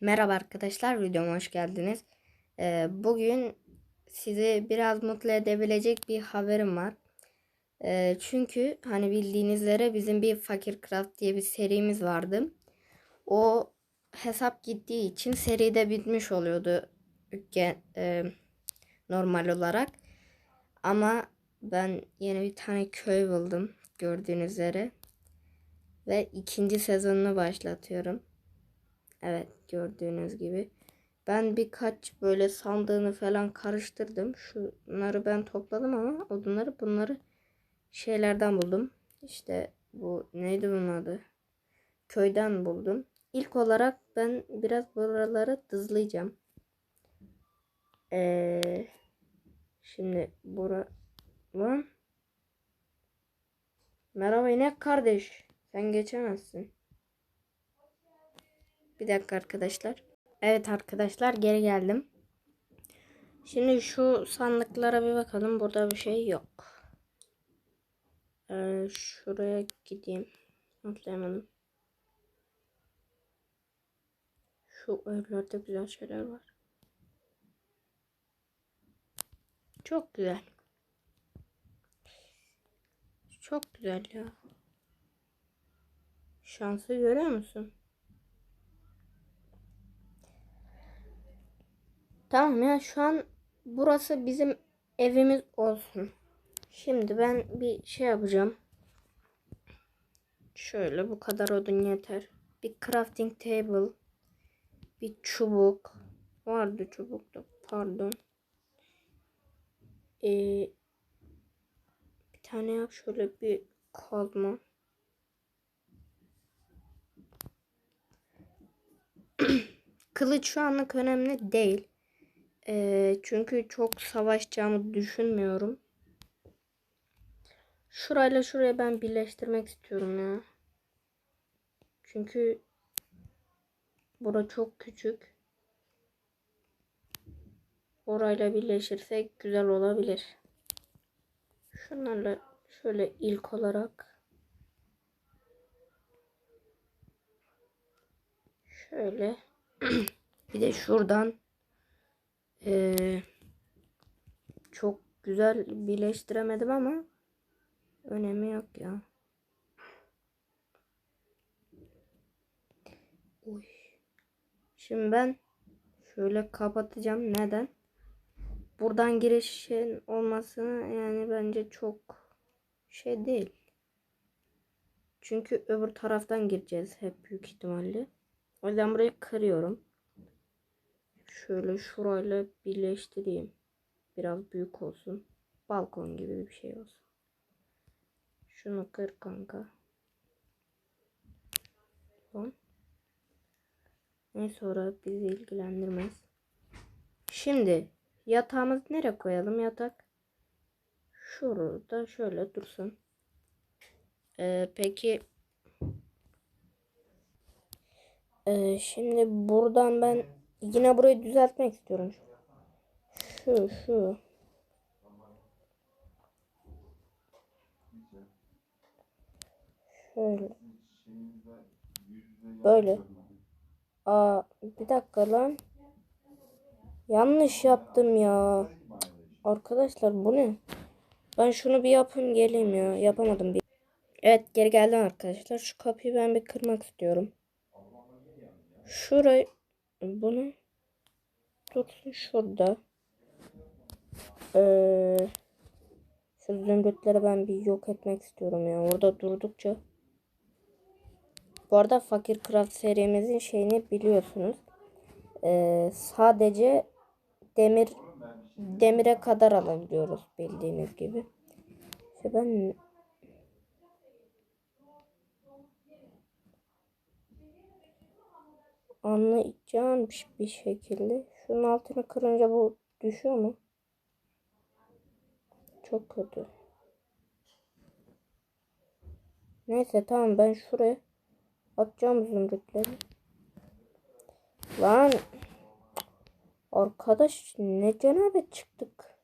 Merhaba arkadaşlar, videoma hoş geldiniz. Ee, bugün sizi biraz mutlu edebilecek bir haberim var. Ee, çünkü hani bildiğiniz üzere bizim bir Fakir Craft diye bir serimiz vardı. O hesap gittiği için seri de bitmiş oluyordu gen- e, normal olarak. Ama ben yeni bir tane köy buldum gördüğünüz üzere. Ve ikinci sezonunu başlatıyorum. Evet gördüğünüz gibi. Ben birkaç böyle sandığını falan karıştırdım. Şunları ben topladım ama odunları bunları şeylerden buldum. İşte bu neydi bunun adı? Köyden buldum. İlk olarak ben biraz buraları dızlayacağım. Ee, şimdi bura Merhaba inek kardeş. Sen geçemezsin. Bir dakika arkadaşlar. Evet arkadaşlar geri geldim. Şimdi şu sandıklara bir bakalım. Burada bir şey yok. Ee, şuraya gideyim. Atlayamadım. Şu evlerde güzel şeyler var. Çok güzel. Çok güzel ya. Şansı görüyor musun? Tamam ya şu an burası bizim evimiz olsun. Şimdi ben bir şey yapacağım. Şöyle bu kadar odun yeter. Bir crafting table. Bir çubuk. Vardı çubuk da pardon. Ee, bir tane yap şöyle bir kazma. Kılıç şu anlık önemli değil. Ee, çünkü çok savaşacağımı düşünmüyorum. Şurayla şuraya ben birleştirmek istiyorum ya. Çünkü bura çok küçük. Orayla birleşirsek güzel olabilir. Şunlarla şöyle ilk olarak şöyle bir de şuradan ee, çok güzel birleştiremedim ama önemi yok ya. Uy. Şimdi ben şöyle kapatacağım. Neden? Buradan girişin olmasını yani bence çok şey değil. Çünkü öbür taraftan gireceğiz hep büyük ihtimalle. O yüzden burayı kırıyorum. Şöyle şurayla birleştireyim. Biraz büyük olsun. Balkon gibi bir şey olsun. Şunu kır kanka. Ne sonra bizi ilgilendirmez. Şimdi yatağımız nereye koyalım yatak? Şurada şöyle dursun. Ee, peki ee, şimdi buradan ben Yine burayı düzeltmek istiyorum. Şu şu. Şöyle. Böyle. Aa bir dakika lan. Yanlış yaptım ya. Arkadaşlar bu ne? Ben şunu bir yapayım geleyim ya. Yapamadım bir. Evet geri geldim arkadaşlar. Şu kapıyı ben bir kırmak istiyorum. Şurayı bunu dursun şurada. Ee, şu zümrütleri ben bir yok etmek istiyorum ya. Orada durdukça. Bu arada Fakir Craft serimizin şeyini biliyorsunuz. Ee, sadece demir demire kadar alabiliyoruz bildiğiniz gibi. İşte ben anlayacağım bir şekilde. Şunun altını kırınca bu düşüyor mu? Çok kötü. Neyse tamam ben şuraya atacağım zümrütleri. Lan arkadaş ne cenabet çıktık.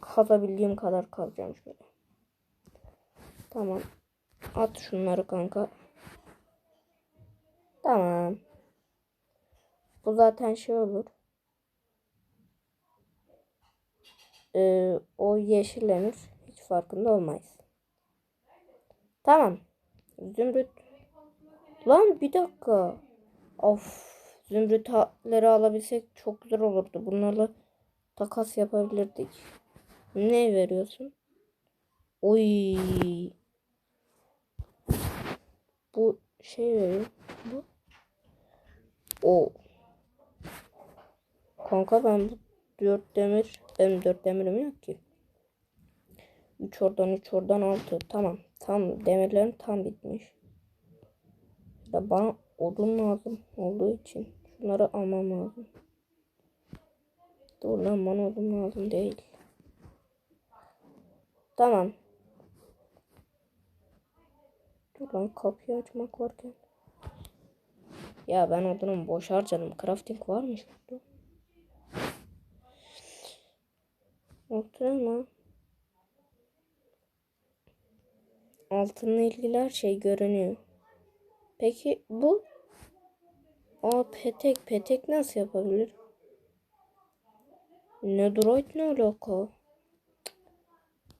Kazabildiğim kadar kazacağım şöyle. Tamam. At şunları kanka. Tamam. Bu zaten şey olur. Ee, o yeşillenir. Hiç farkında olmayız. Tamam. Zümrüt. Lan bir dakika. Of. Zümrütleri alabilsek çok güzel olurdu. Bunlarla takas yapabilirdik. Ne veriyorsun? Oy. Bu şey veriyor. Bu. O. Kanka ben bu dört demir benim dört demirim yok ki. Üç oradan üç oradan altı. Tamam. Tam demirlerim tam bitmiş. Ya bana odun lazım olduğu için şunları almam lazım. Dur lan bana odun lazım değil. Tamam. Dur lan kapıyı açmak varken. Ya ben odunumu boş harcadım. Crafting varmış burada. Altın mı? Altınla ilgili her şey görünüyor. Peki bu? Aa petek. Petek nasıl yapabilir? Nedroid ne alaka?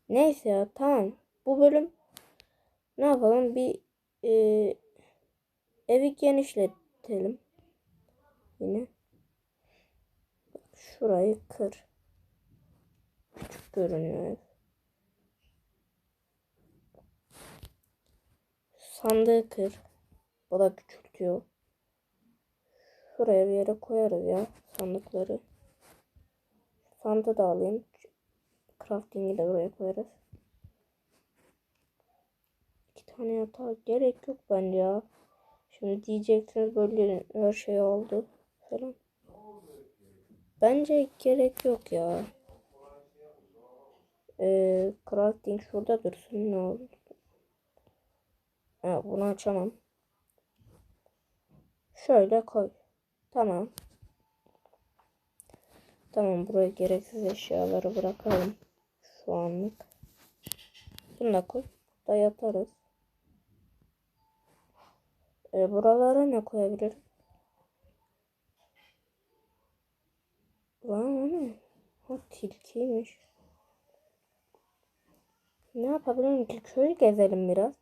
Neyse ya tamam. Bu bölüm ne yapalım? Bir e, evi genişletelim. Yine. Şurayı kır. Küçük görünüyor. Sandığı kır. Bu da küçültüyor. Şuraya bir yere koyarız ya sandıkları. Sandığı da alayım. Crafting'i de buraya koyarız. İki tane yatağa gerek yok bence ya. Şimdi diyeceksiniz böyle her şey oldu falan. Bence gerek yok ya. Ee, crafting şurada dursun ne olur. Ha, bunu açamam. Şöyle koy. Tamam. Tamam buraya gereksiz eşyaları bırakalım. Şu anlık. Bunu da koy. Da yatarız. E, buralara ne koyabilirim? Lan o ne? Ha tilkiymiş. Ne yapabilirim ki? Köyü gezelim biraz.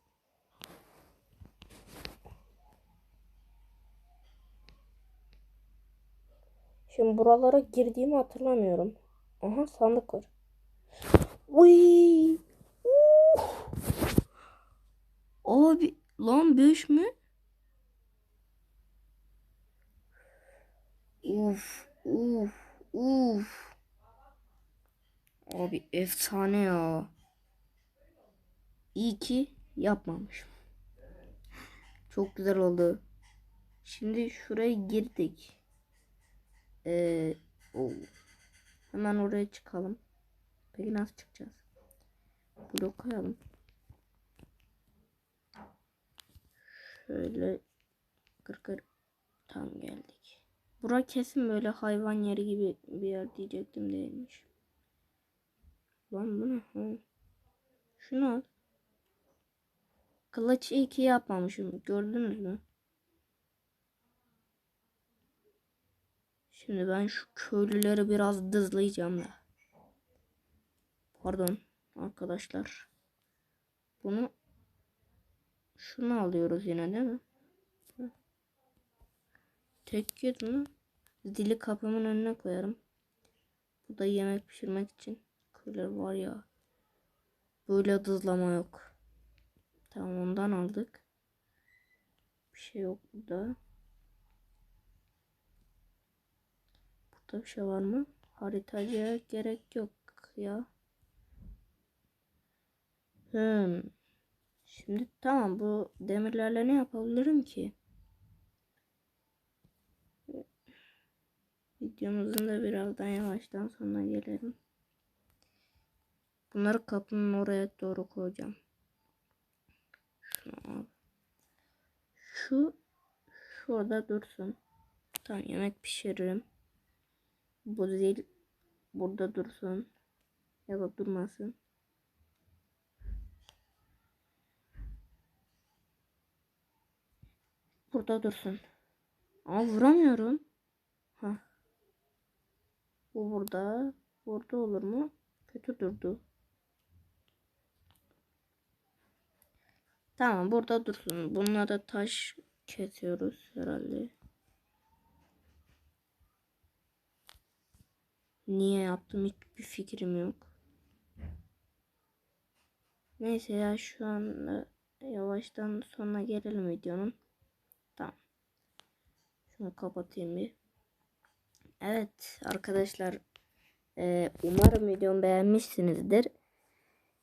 Şimdi buralara girdiğimi hatırlamıyorum. Aha sandık var. Uy! Uh! Abi lan 5 mi? Uf uf uf. Abi efsane ya. İyi ki yapmamışım. Çok güzel oldu. Şimdi şuraya girdik. Ee, oh. Hemen oraya çıkalım. Peki nasıl çıkacağız? Blok koyalım. Şöyle kır kır tam geldik. Bura kesin böyle hayvan yeri gibi bir yer diyecektim değilmiş. Lan bu ne? Şunu al. Kılıç iyi ki yapmamışım. Gördünüz mü? Şimdi ben şu köylüleri biraz dızlayacağım da. Pardon arkadaşlar. Bunu şunu alıyoruz yine değil mi? Tek yed mi? Dili kapımın önüne koyarım. Bu da yemek pişirmek için. Köylüler var ya. Böyle dızlama yok. Tamam ondan aldık. Bir şey yok burada. Burada bir şey var mı? Haritacıya gerek yok ya. Hmm. Şimdi tamam bu demirlerle ne yapabilirim ki? Videomuzun da birazdan yavaştan sonuna gelelim. Bunları kapının oraya doğru koyacağım. Şunu al. Şu şurada dursun. Tamam yemek pişiririm. Bu zil burada dursun. Ya da durmasın. Burada dursun. Aa vuramıyorum. Bu burada. Burada olur mu? Kötü durdu. Tamam burada dursun. Bununla da taş kesiyoruz herhalde. Niye yaptım hiçbir fikrim yok. Neyse ya şu anda yavaştan sonuna gelelim videonun. Tamam. Şunu kapatayım bir. Evet arkadaşlar e, umarım videomu beğenmişsinizdir.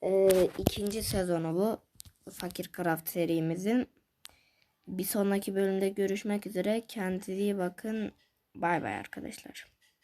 E, ikinci sezonu bu. Fakir Craft serimizin. Bir sonraki bölümde görüşmek üzere. Kendinize iyi bakın. Bay bay arkadaşlar.